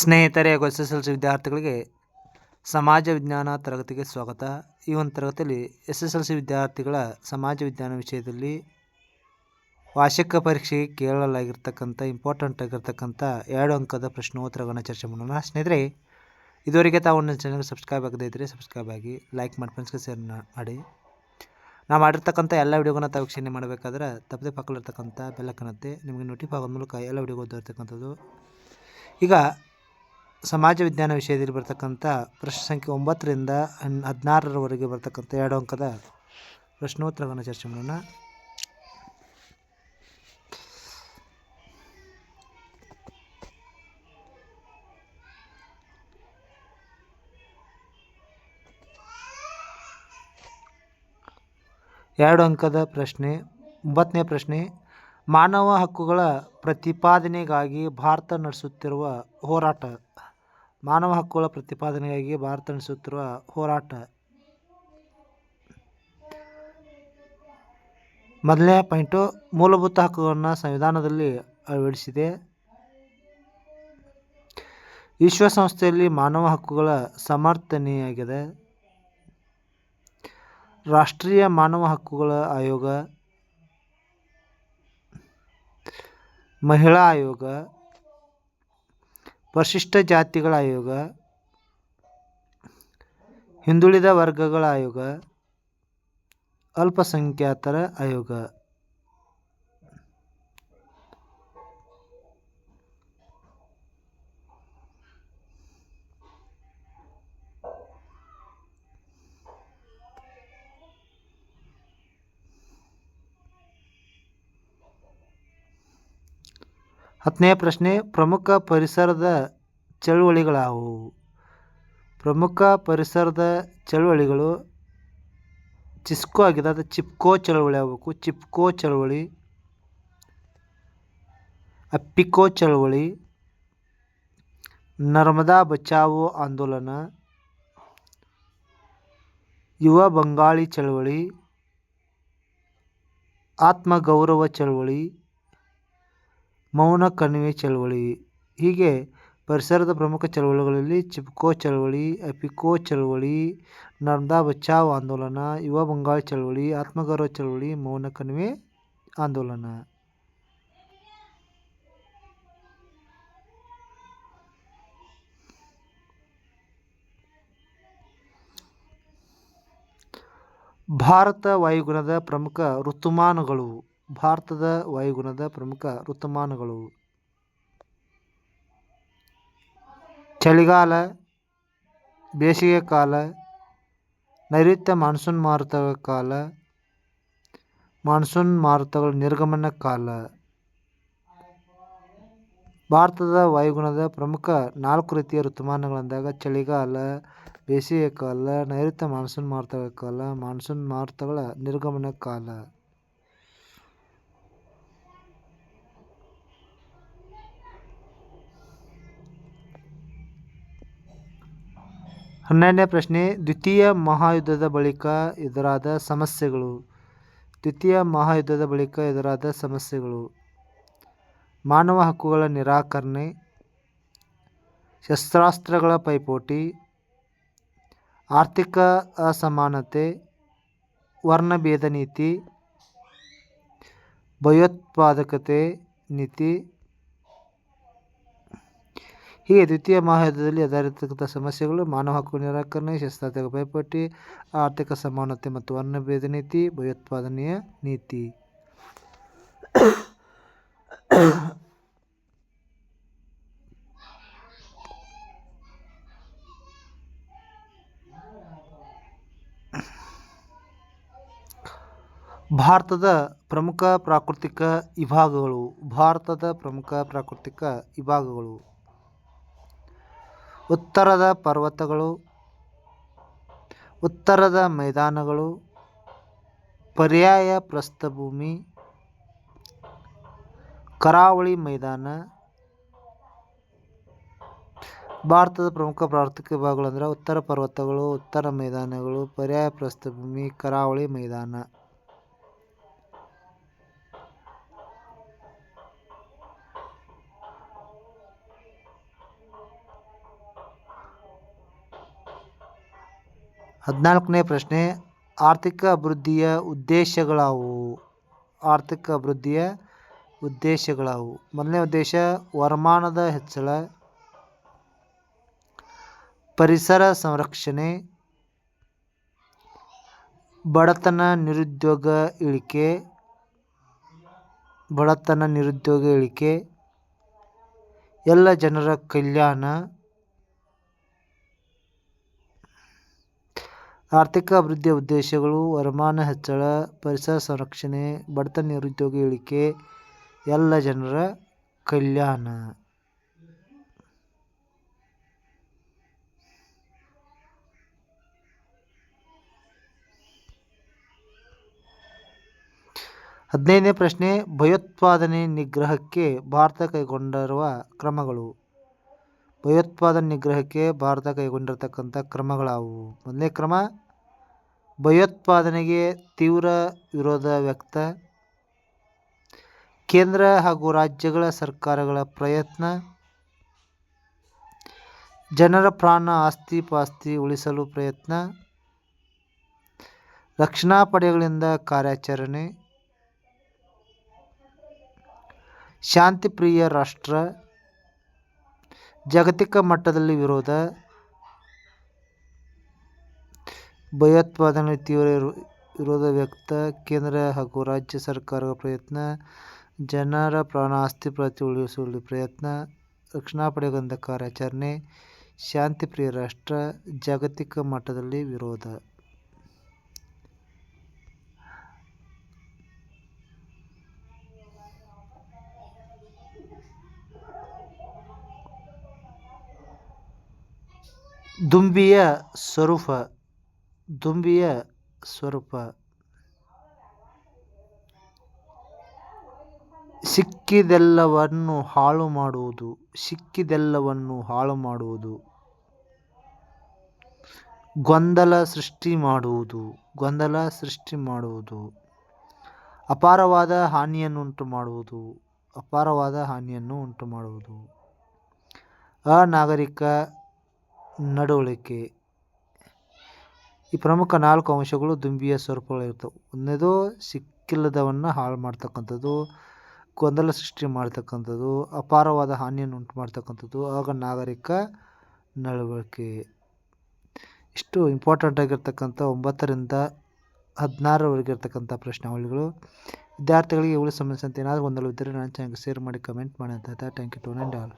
ಸ್ನೇಹಿತರೆ ಹಾಗೂ S S L C ವಿದ್ಯಾರ್ಥಿಗಳಿಗೆ ಸಮಾಜ ವಿಜ್ಞಾನ ತರಗತಿಗೆ ಸ್ವಾಗತ. ಈ ಒಂದು ತರಗತಿಯಲ್ಲಿ ಎಸ್ ಎಸ್ ಎಲ್ ಸಿ ವಿದ್ಯಾರ್ಥಿಗಳ ಸಮಾಜ ವಿಜ್ಞಾನ ವಿಷಯದಲ್ಲಿ ವಾರ್ಷಿಕ ಪರೀಕ್ಷೆಗೆ ಕೇಳಲಾಗಿರ್ತಕ್ಕಂಥ, ಇಂಪಾರ್ಟೆಂಟ್ ಆಗಿರ್ತಕ್ಕಂಥ ಎರಡು ಅಂಕದ ಪ್ರಶ್ನೋತ್ತರಗಳನ್ನು ಚರ್ಚೆ ಮಾಡೋಣ. ಸ್ನೇಹಿತರೆ, ಇದುವರೆಗೆ ತಾವು ನನ್ನ ಚಾನಲ್ಗೆ ಸಬ್ಸ್ಕ್ರೈಬ್ ಆಗದೇ ಇದ್ದರೆ ಸಬ್ಸ್ಕ್ರೈಬ್ ಆಗಿ, ಲೈಕ್ ಮಾಡಿ ಫ್ರೆಂಡ್ಸ್ಗೆ ಶೇರ್ ಮಾಡಿ. ನಾವು ಮಾಡಿರ್ತಕ್ಕಂಥ ಎಲ್ಲ ವಿಡಿಯೋಗಳನ್ನ ತಾವು ವೀಕ್ಷಣೆ ಮಾಡಬೇಕಾದ್ರೆ ತಪ್ಪದೆ ಪಕ್ಕದಲ್ಲಿರ್ತಕ್ಕಂಥ ಬೆಲ್ಲಕ್ಕನತ್ತೆ ನಿಮಗೆ ನೋಟಿಫೈ ಆಗೋದ ಮೂಲಕ ಎಲ್ಲ ವಿಡಿಯೋ ಓದಿರ್ತಕ್ಕಂಥದ್ದು ಈಗ ಸಮಾಜ ವಿಜ್ಞಾನ ವಿಷಯದಲ್ಲಿ ಬರ್ತಕ್ಕಂಥ ಪ್ರಶ್ನೆ ಸಂಖ್ಯೆ ಒಂಬತ್ತರಿಂದ ಹನ್ ಹದಿನಾರರವರೆಗೆ ಬರ್ತಕ್ಕಂಥ ಎರಡು ಅಂಕದ ಪ್ರಶ್ನೋತ್ತರವನ್ನು ಚರ್ಚೆ ಮಾಡೋಣ. ಎರಡು ಅಂಕದ ಪ್ರಶ್ನೆ, ಒಂಬತ್ತನೇ ಪ್ರಶ್ನೆ, ಮಾನವ ಹಕ್ಕುಗಳ ಪ್ರತಿಪಾದನೆಗಾಗಿ ಭಾರತ ನಡೆಸುತ್ತಿರುವ ಹೋರಾಟ. ಮಾನವ ಹಕ್ಕುಗಳ ಪ್ರತಿಪಾದನೆಗಾಗಿ ಭಾರತ ನಡೆಸುತ್ತಿರುವ ಹೋರಾಟ. ಮೊದಲನೇ ಪಾಯಿಂಟು, ಮೂಲಭೂತ ಹಕ್ಕುಗಳನ್ನು ಸಂವಿಧಾನದಲ್ಲಿ ಅಳವಡಿಸಿದೆ. ವಿಶ್ವಸಂಸ್ಥೆಯಲ್ಲಿ ಮಾನವ ಹಕ್ಕುಗಳ ಸಮರ್ಥನೆಯಾಗಿದೆ. ರಾಷ್ಟ್ರೀಯ ಮಾನವ ಹಕ್ಕುಗಳ ಆಯೋಗ, ಮಹಿಳಾ ಆಯೋಗ ಪರಿಶಿಷ್ಟ ಜಾತಿಗಳ ಆಯೋಗ ಹಿಂದುಳಿದ ವರ್ಗಗಳ ಆಯೋಗ ಅಲ್ಪಸಂಖ್ಯಾತರ ಆಯೋಗ. ಹತ್ತನೇ ಪ್ರಶ್ನೆ, ಪ್ರಮುಖ ಪರಿಸರದ ಚಳುವಳಿಗಳಾವುವು ಪ್ರಮುಖ ಪರಿಸರದ ಚಳುವಳಿಗಳು ಚಿಸ್ಕೋ ಆಗಿದೆ. ಅದು ಚಿಪ್ಕೋ ಚಳುವಳಿ ಆಗಬೇಕು. ಚಿಪ್ಕೋ ಚಳುವಳಿ, ಅಪ್ಪಿಕೋ ಚಳುವಳಿ, ನರ್ಮದಾ ಬಚಾವೋ ಆಂದೋಲನ, ಯುವ ಬಂಗಾಳಿ ಚಳುವಳಿ, ಆತ್ಮಗೌರವ ಚಳವಳಿ ಮೌನ ಕಣಿವೆ ಚಳವಳಿ. ಹೀಗೆ ಪರಿಸರದ ಪ್ರಮುಖ ಚಳವಳಿಗಳಲ್ಲಿ ಚಿಪ್ಕೋ ಚಳವಳಿ, ಅಪಿಕೋ ಚಳವಳಿ, ನರ್ಮದಾ ಬಚಾವ್ ಆಂದೋಲನ, ಯುವ ಬಂಗಾಳ ಚಳವಳಿ, ಆತ್ಮಗೌರವ ಚಳವಳಿ, ಮೌನ ಕಣಿವೆ ಆಂದೋಲನ. ಭಾರತ ವಾಯುಗುಣದ ಪ್ರಮುಖ ಋತುಮಾನಗಳು. ಭಾರತದ ವಾಯುಗುಣದ ಪ್ರಮುಖ ಋತುಮಾನಗಳು ಚಳಿಗಾಲ ಬೇಸಿಗೆ ಕಾಲ ನೈಋತ್ಯ ಮಾನ್ಸೂನ್ ಮಾರುತಗಳ ಕಾಲ ಮಾನ್ಸೂನ್ ಮಾರುತಗಳ ನಿರ್ಗಮನ ಕಾಲ ಭಾರತದ ವಾಯುಗುಣದ ಪ್ರಮುಖ ನಾಲ್ಕು ರೀತಿಯ ಋತುಮಾನಗಳಂದಾಗ ಚಳಿಗಾಲ ಬೇಸಿಗೆ ಕಾಲ ನೈಋತ್ಯ ಮಾನ್ಸೂನ್ ಮಾರುತಗಳ ಕಾಲ ಮಾನ್ಸೂನ್ ಮಾರುತಗಳ ನಿರ್ಗಮನ ಕಾಲ ಹನ್ನೆರಡನೇ ಪ್ರಶ್ನೆ, ದ್ವಿತೀಯ ಮಹಾಯುದ್ಧದ ಬಳಿಕ ಎದುರಾದ ಸಮಸ್ಯೆಗಳು. ದ್ವಿತೀಯ ಮಹಾಯುದ್ಧದ ಬಳಿಕ ಎದುರಾದ ಸಮಸ್ಯೆಗಳು. ಮಾನವ ಹಕ್ಕುಗಳ ನಿರಾಕರಣೆ, ಶಸ್ತ್ರಾಸ್ತ್ರಗಳ ಪೈಪೋಟಿ, ಆರ್ಥಿಕ ಅಸಮಾನತೆ ವರ್ಣಭೇದ ನೀತಿ, ಭಯೋತ್ಪಾದಕತೆ ನೀತಿ ಹೀಗೆ ದ್ವಿತೀಯ ಮಹಾಯುದ್ಧದಲ್ಲಿ ಆಧಾರಿತಕ್ಕಂಥ ಸಮಸ್ಯೆಗಳು ಮಾನವ ಹಕ್ಕು ನಿರಾಕರಣೆ, ಶಸ್ತ್ರಾಸ್ತ್ರಗಳ ಪೈಪೋಟಿ, ಆರ್ಥಿಕ ಸಮಾನತೆ ಮತ್ತು ವರ್ಣಭೇದ ನೀತಿ, ಭಯೋತ್ಪಾದನೆಯ ನೀತಿ. ಭಾರತದ ಪ್ರಮುಖ ಪ್ರಾಕೃತಿಕ ವಿಭಾಗಗಳು. ಭಾರತದ ಪ್ರಮುಖ ಪ್ರಾಕೃತಿಕ ವಿಭಾಗಗಳು. ಉತ್ತರದ ಪರ್ವತಗಳು, ಉತ್ತರದ ಮೈದಾನಗಳು, ಪರ್ಯಾಯ ಪ್ರಸ್ಥಭೂಮಿ, ಕರಾವಳಿ ಮೈದಾನ, ಭಾರತದ ಪ್ರಮುಖ ಪ್ರಾರ್ಥಿಕ ವಿಭಾಗಗಳು ಅಂದರೆ ಉತ್ತರ ಪರ್ವತಗಳು, ಉತ್ತರ ಮೈದಾನಗಳು, ಪರ್ಯಾಯ ಪ್ರಸ್ಥಭೂಮಿ, ಕರಾವಳಿ ಮೈದಾನ. ಹದಿನಾಲ್ಕನೇ ಪ್ರಶ್ನೆ, ಆರ್ಥಿಕ ಅಭಿವೃದ್ಧಿಯ ಉದ್ದೇಶಗಳಾವುವು ಆರ್ಥಿಕ ಅಭಿವೃದ್ಧಿಯ ಉದ್ದೇಶಗಳಾವು? ಮೊದಲನೇ ಉದ್ದೇಶ, ವರಮಾನದ ಹೆಚ್ಚಳ. ಪರಿಸರ ಸಂರಕ್ಷಣೆ. ಬಡತನ ನಿರುದ್ಯೋಗ ಇಳಿಕೆ. ಬಡತನ ನಿರುದ್ಯೋಗ ಇಳಿಕೆ. ಎಲ್ಲ ಜನರ ಕಲ್ಯಾಣ. ಆರ್ಥಿಕ ಅಭಿವೃದ್ಧಿಯ ಉದ್ದೇಶಗಳು, ವರಮಾನ ಹೆಚ್ಚಳ, ಪರಿಸರ ಸಂರಕ್ಷಣೆ ಬಡತನ ನಿರುದ್ಯೋಗ ಇಳಿಕೆ, ಎಲ್ಲ ಜನರ ಕಲ್ಯಾಣ. ಹದಿನೈದನೇ ಪ್ರಶ್ನೆ, ಭಯೋತ್ಪಾದನೆ ನಿಗ್ರಹಕ್ಕೆ ಭಾರತ ಕೈಗೊಂಡಿರುವ ಕ್ರಮಗಳು. ಭಯೋತ್ಪಾದನೆ ನಿಗ್ರಹಕ್ಕೆ ಭಾರತ ಕೈಗೊಂಡಿರ್ತಕ್ಕಂಥ ಕ್ರಮಗಳಾವು ಮೊದಲನೇ ಕ್ರಮ, ಭಯೋತ್ಪಾದನೆಗೆ ತೀವ್ರ ವಿರೋಧ ವ್ಯಕ್ತ. ಕೇಂದ್ರ ಹಾಗೂ ರಾಜ್ಯಗಳ ಸರ್ಕಾರಗಳ ಪ್ರಯತ್ನ. ಜನರ ಪ್ರಾಣ ಆಸ್ತಿ ಪಾಸ್ತಿ ಉಳಿಸಲು ಪ್ರಯತ್ನ. ರಕ್ಷಣಾ ಪಡೆಗಳಿಂದ ಕಾರ್ಯಾಚರಣೆ. ಶಾಂತಿಪ್ರಿಯ ರಾಷ್ಟ್ರ. ಜಾಗತಿಕ ಮಟ್ಟದಲ್ಲಿ ವಿರೋಧ, ಭಯೋತ್ಪಾದನೆ ತೀವ್ರ ವಿರೋಧ ವ್ಯಕ್ತ ಕೇಂದ್ರ ಹಾಗೂ ರಾಜ್ಯ ಸರ್ಕಾರಗಳ ಪ್ರಯತ್ನ, ಜನರ ಪ್ರಾಣ ಆಸ್ತಿ ಪ್ರತಿ ಉಳಿಸುವಲ್ಲಿ ಪ್ರಯತ್ನ, ರಕ್ಷಣಾ ಪಡೆಗಳಿಂದ ಕಾರ್ಯಾಚರಣೆ, ಶಾಂತಿಪ್ರಿಯ ರಾಷ್ಟ್ರ, ಜಾಗತಿಕ ಮಟ್ಟದಲ್ಲಿ ವಿರೋಧ. ದುಂಬಿಯ ಸ್ವರೂಪ ದುಂಬಿಯ ಸ್ವರೂಪ. ಸಿಕ್ಕಿದೆಲ್ಲವನ್ನು ಹಾಳು ಮಾಡುವುದು, ಸಿಕ್ಕಿದೆಲ್ಲವನ್ನು ಹಾಳು ಮಾಡುವುದು. ಗೊಂದಲ ಸೃಷ್ಟಿ ಮಾಡುವುದು, ಗೊಂದಲ ಸೃಷ್ಟಿ ಮಾಡುವುದು. ಅಪಾರವಾದ ಹಾನಿಯನ್ನು ಉಂಟು ಮಾಡುವುದು, ಅಪಾರವಾದ ಹಾನಿಯನ್ನು ಉಂಟು ಮಾಡುವುದು. ಅನಾಗರಿಕ ನಡವಳಿಕೆ. ಈ ಪ್ರಮುಖ ನಾಲ್ಕು ಅಂಶಗಳು ದುಂಬಿಯ ಸ್ವರೂಪಗಳಿರ್ತವೆ ಒಂದನೇದು, ಸಿಕ್ಕಿಲ್ಲದವನ್ನು ಹಾಳು ಮಾಡ್ತಕ್ಕಂಥದ್ದು, ಗೊಂದಲ ಸೃಷ್ಟಿ ಮಾಡ್ತಕ್ಕಂಥದ್ದು, ಅಪಾರವಾದ ಹಾನಿಯನ್ನು ಉಂಟು ಮಾಡ್ತಕ್ಕಂಥದ್ದು ಆಗ ನಾಗರಿಕ ನಡವಳಿಕೆ. ಇಷ್ಟು ಇಂಪಾರ್ಟೆಂಟ್ ಆಗಿರ್ತಕ್ಕಂಥ ಒಂಬತ್ತರಿಂದ ಹದಿನಾರರವರೆಗೆ ಇರ್ತಕ್ಕಂಥ ಪ್ರಶ್ನಾವಳಿಗಳು. ವಿದ್ಯಾರ್ಥಿಗಳಿಗೆ ಇವುಗಳಿಗೆ ಸಂಬಂಧಿಸಿದಂತೆ ಏನಾದರೂ ಗೊಂದಲವಿದ್ದರೆ ನನ್ನ ಚೆನ್ನಾಗಿ ಶೇರ್ ಮಾಡಿ ಕಮೆಂಟ್ ಮಾಡಿ ಅಂತ ಥ್ಯಾಂಕ್ ಯು ಟು ಆಲ್